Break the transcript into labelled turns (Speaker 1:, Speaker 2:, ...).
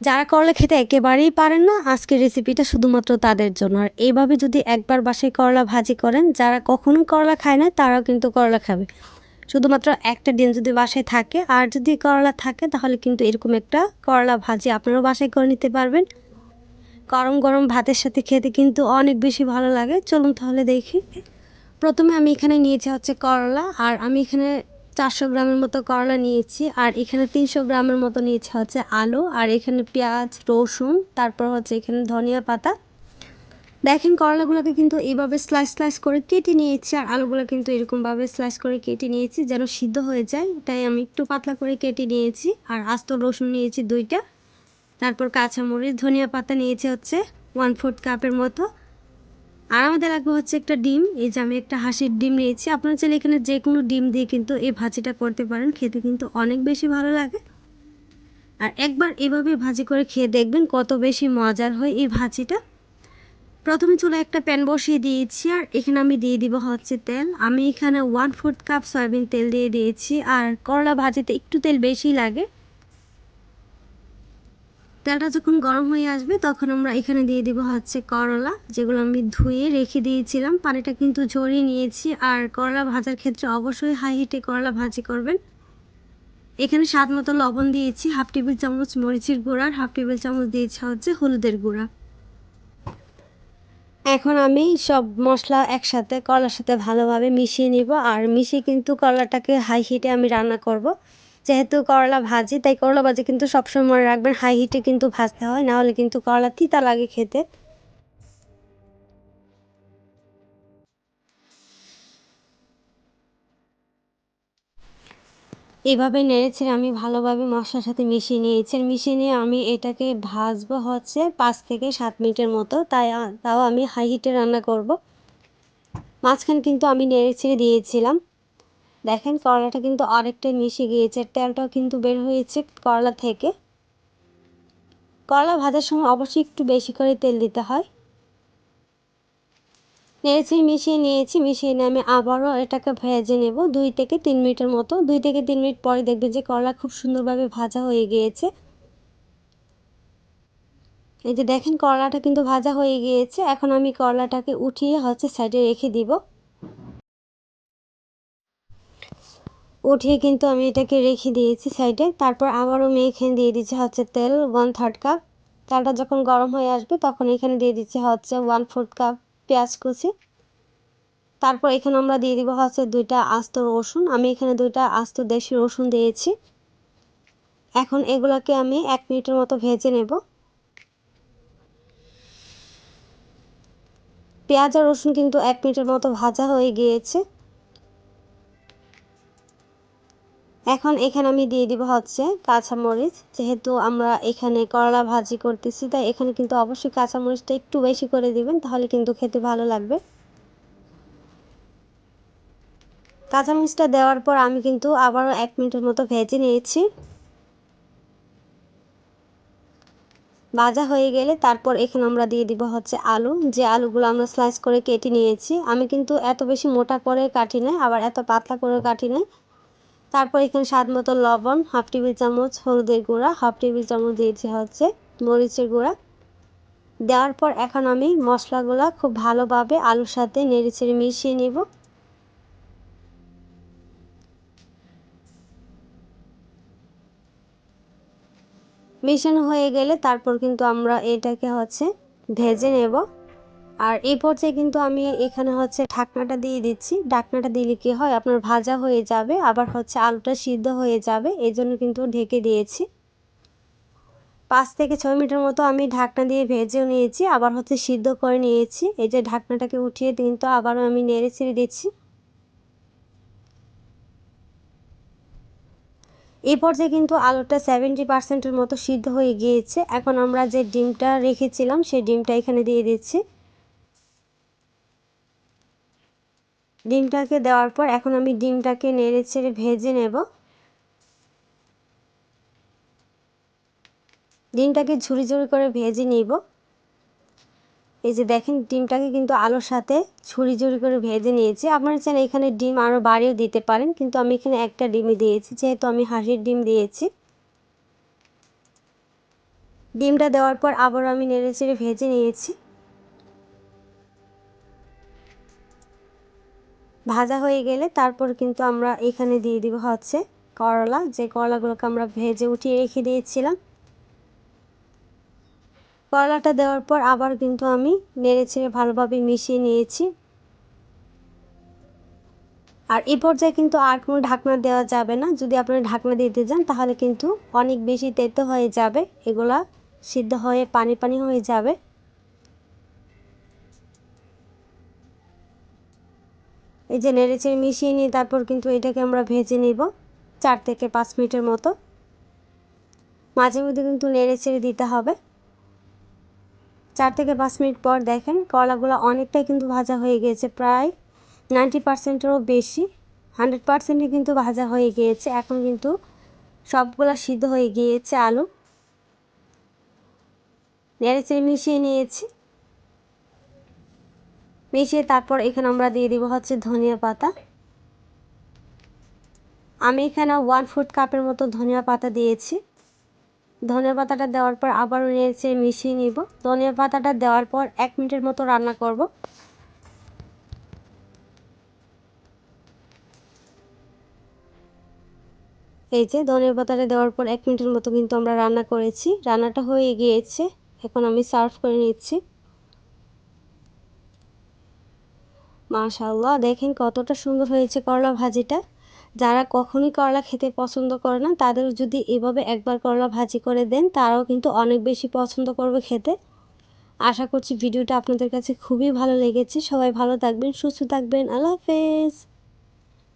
Speaker 1: যারা করলা খেতে একেবারেই পারেন না, আজকের রেসিপিটা শুধুমাত্র তাদের জন্য। আর এইভাবে যদি একবার বাসায় করলা ভাজি করেন, যারা কখনো করলা খায় না, তারাও কিন্তু করলা খাবে। শুধুমাত্র একটা ডিম যদি বাসায় থাকে, আর যদি করলা থাকে, তাহলে কিন্তু এরকম একটা করলা ভাজি আপনারাও বাসায় করে নিতে পারবেন। গরম গরম ভাতের সাথে খেতে কিন্তু অনেক বেশি ভালো লাগে। চলুন তাহলে দেখি। প্রথমে আমি এখানে নিয়েছি হচ্ছে করলা, আর আমি এখানে চারশো গ্রামের মতো করলা নিয়েছি, আর এখানে তিনশো গ্রামের মতো নিয়েছি হচ্ছে আলু, আর এখানে পেঁয়াজ, রসুন, তারপর হচ্ছে এখানে ধনিয়া পাতা। দেখেন করলাগুলোকে কিন্তু এইভাবে স্লাইস স্লাইস করে কেটে নিয়েছি, আর আলুগুলো কিন্তু এরকমভাবে স্লাইস করে কেটে নিয়েছি যেন সিদ্ধ হয়ে যায়, তাই আমি একটু পাতলা করে কেটে নিয়েছি, আর আস্ত রসুন নিয়েছি দুইটা। তারপর কাঁচামরিচ, ধনিয়া পাতা নিয়েছি হচ্ছে ওয়ান ফোর্থ কাপের মতো আর আমাদের লাগবে হচ্ছে একটা ডিম। এই যে আমি একটা হাঁসের ডিম নিয়েছি। আপনারা চাইলে এখানে যে কোনো ডিম দিয়ে কিন্তু এই ভাজিটা করতে পারেন। খেতে কিন্তু অনেক বেশি ভালো লাগে। আর একবার এভাবে ভাজি করে খেয়ে দেখবেন কত বেশি মজার হয় এই ভাজিটা। প্রথমে চুলে একটা প্যান বসিয়ে দিয়েছি আর এখানে আমি দিয়ে দিব হচ্ছে তেল। আমি এখানে ওয়ান ফোর্থ কাপ সয়াবিন তেল দিয়ে দিয়েছি। আর করলা ভাজিতে একটু তেল বেশি লাগে। তেলটা যখন গরম হয়ে আসবে, তখন আমরা এখানে দিয়ে দিব হচ্ছে করলা, যেগুলো আমি ধুয়ে রেখে দিয়েছিলাম। পানিটা কিন্তু ঝরিয়ে নিয়েছি। আর করলা ভাজার ক্ষেত্রে অবশ্যই হাই হিটে করলা ভাজি করবেন। এখানে স্বাদ মতো লবণ দিয়েছি, হাফ টেবিল চামচ মরিচের গুঁড়া আর হাফ টেবিল চামচ দিয়েছি হচ্ছে হলুদের গুঁড়া। এখন আমি সব মশলা একসাথে করলার সাথে ভালোভাবে মিশিয়ে নিব। আর মিশিয়ে কিন্তু করলাটাকে হাই হিটে আমি রান্না করব। যেহেতু করলা ভাজি, তাই করলা ভাজি কিন্তু সবসময় মনে রাখবেন হাই হিটে কিন্তু ভাজতে হয়, নাহলে কিন্তু করলা তিতা লাগে খেতে। এইভাবে নেড়েছেড়ে আমি ভালোভাবে মশলার সাথে মিশিয়ে নিয়েছি মিশিয়ে নিয়ে আমি এটাকে ভাজবো হচ্ছে পাঁচ থেকে সাত মিনিটের মতো, তাই তাও আমি হাই হিটে রান্না করব। মাঝখানে কিন্তু আমি নেড়েছেড়ে দিয়েছিলাম। দেখেন, করলাটা কিন্তু অনেকটাই মিশে গিয়েছে। তেলটাও কিন্তু বের হয়েছে করলা থেকে। করলা ভাজার সময় অবশ্যই একটু বেশি করে তেল দিতে হয়। নেড়েছি মিশিয়ে নিয়েছি, মিশিয়ে নিয়ে আমি আবারও এটাকে ভেজে নেব দুই থেকে তিন মিনিটের মতো। দুই থেকে তিন মিনিট পরে দেখবেন যে করলা খুব সুন্দরভাবে ভাজা হয়ে গিয়েছে। এই যে দেখেন, করলাটা কিন্তু ভাজা হয়ে গিয়েছে। এখন আমি করলাটাকে উঠিয়ে হচ্ছে সাইডে রেখে দিব। উঠিয়ে কিন্তু আমি এটাকে রেখে দিয়েছি সাইডে। তারপর আবারও মেখে দিয়ে দিচ্ছি হচ্ছে তেল ওয়ান থার্ড কাপ তেলটা যখন গরম হয়ে আসবে তখন এখানে দিয়ে দিচ্ছি হচ্ছে ওয়ান ফোর্থ কাপ পেঁয়াজ কুচি। তারপর এখানে আমরা দিয়ে দিব হচ্ছে দুইটা আস্ত রসুন। আমি এখানে দুইটা আস্ত দেশি রসুন দিয়েছি। এখন এগুলোকে আমি এক মিনিটের মতো ভেজে নেব। পেঁয়াজ আর রসুন কিন্তু এক মিনিটের মতো ভাজা হয়ে গিয়েছে। এখন এখানে আমি দিয়ে দিব হচ্ছে কাঁচামরিচ। যেহেতু আমরা এখানে করলা ভাজি করতেছি, তাই এখানে কিন্তু অবশ্যই কাঁচামরিচটা একটু বেশি করে দিবেন, তাহলে কিন্তু খেতে ভালো লাগবে। কাঁচামরিচটা দেওয়ার পর আমি কিন্তু আবারও এক মিনিটের মতো ভেজে নিয়েছি। ভাজা হয়ে গেলে তারপর এখানে আমরা দিয়ে দিব হচ্ছে আলু। যে আলুগুলো আমরা স্লাইস করে কেটে নিয়েছি, আমি কিন্তু এত বেশি মোটা করে কাটি নাই, আবার এত পাতলা করে কাটি নাই। তারপর এখানে স্বাদ মতো লবণ, হাফ টেবিল চামচ হলুদের গুঁড়া, হাফ টেবিল চামচ দিয়েছি হচ্ছে মরিচের গুঁড়া। দেওয়ার পর এখন আমি মশলাগুলো খুব ভালোভাবে আলুর সাথে নেড়ে ছেড়ে মিশিয়ে নিব। মিশানো হয়ে গেলে তারপর কিন্তু আমরা এটাকে হচ্ছে ভেজে নেব। আর এই পর্যায়ে কিন্তু আমি এখানে হচ্ছে ঢাকনাটা দিয়ে দিচ্ছি। ঢাকনাটা দিলে কি হয়? আপনার ভাজা হয়ে যাবে, আবার হচ্ছে আলুটা সিদ্ধ হয়ে যাবে। এই জন্য কিন্তু ঢেকে দিয়েছি। পাঁচ থেকে ছয় মিনিটের মতো আমি ঢাকনা দিয়ে ভেজেও নিয়েছি, আবার হচ্ছে সিদ্ধ করে নিয়েছি। এই যে ঢাকনাটাকে উঠিয়ে কিন্তু আবারও আমি নেড়ে ছেড়ে দিচ্ছি। এই পর্যায়ে কিন্তু আলুটা সেভেন্টি পার্সেন্টের মতো সিদ্ধ হয়ে গিয়েছে। এখন আমরা যে ডিমটা রেখেছিলাম, সেই ডিমটা এখানে দিয়ে দিচ্ছি। ডিমটাকে দেওয়ার পর এখন আমি ডিমটাকে নেড়ে ছেড়ে ভেজে নেব। ডিমটাকে ঝুড়ি ঝুড়ি করে ভেজে নিব। এই যে দেখেন, ডিমটাকে কিন্তু আলুর সাথে ছুরি ঝুড়ি করে ভেজে নিয়েছি। আপনারা চান এখানে ডিম আরও বাড়িয়েও দিতে পারেন, কিন্তু আমি এখানে একটা ডিমই দিয়েছি, যেহেতু আমি হাঁসের ডিম দিয়েছি। ডিমটা দেওয়ার পর আবার আমি নেড়ে চেড়ে ভেজে নিয়েছি। ভাজা হয়ে গেলে তারপর কিন্তু আমরা এখানে দিয়ে দিব হচ্ছে করলা। যে করলাগুলোকে আমরা ভেজে উঠিয়ে রেখে দিয়েছিলাম। করলাটা দেওয়ার পর আবার কিন্তু আমি নেড়ে ছেড়ে ভালোভাবে মিশিয়ে নিয়েছি। আর এই পর্যায়ে কিন্তু আর কোনো ঢাকনা দেওয়া যাবে না। যদি আপনারা ঢাকনা দিতে যান তাহলে কিন্তু অনেক বেশি তেতো হয়ে যাবে। এগুলা সিদ্ধ হয়ে পানি পানি হয়ে যাবে। এই যে নেড়েচেড়ে মিশিয়ে নিয়ে তারপর কিন্তু এটাকে আমরা ভেজে নিব চার থেকে পাঁচ মিনিটের মতো। মাঝে মধ্যে কিন্তু নেড়েচেড়ে দিতে হবে। চার থেকে পাঁচ মিনিট পর দেখেন কলাগুলো অনেকটাই কিন্তু ভাজা হয়ে গিয়েছে, প্রায় নাইনটি পার্সেন্টেরও বেশি। হান্ড্রেড পার্সেন্টই কিন্তু ভাজা হয়ে গিয়েছে, এখন কিন্তু সবগুলো সিদ্ধ হয়ে গিয়েছে আলু। নেড়েচেড়ে মিশিয়ে নিয়েছি। মিশিয়ে তারপর এখানে আমরা দিয়ে দিব হচ্ছে ধনিয়া পাতা। আমি এখানে ওয়ান ফুট কাপের মতো ধনিয়া পাতা দিয়েছি। ধনিয়া পাতাটা দেওয়ার পর আবারও নেড়েচেড়ে মিশিয়ে নিব। ধনিয়া পাতাটা দেওয়ার পর এক মিনিটের মতো রান্না করব। এই যে ধনিয়া পাতাটা দেওয়ার পর এক মিনিটের মতো কিন্তু আমরা রান্না করেছি। রান্নাটা হয়ে গিয়েছে। এখন আমি সার্ভ করে নিচ্ছি। মাশাল্লাহ দেখেন কতটা সুন্দর হয়েছে করলা ভাজিটা। যারা কখনই করলা খেতে পছন্দ করে না, তাদের যদি এভাবে একবার করলা ভাজি করে দেন, তারাও কিন্তু অনেক বেশি পছন্দ করবে খেতে। আশা করছি ভিডিওটা আপনাদের কাছে খুবই ভালো লেগেছে। সবাই ভালো থাকবেন, সুস্থ থাকবেন। আল্লাহ হাফেজ।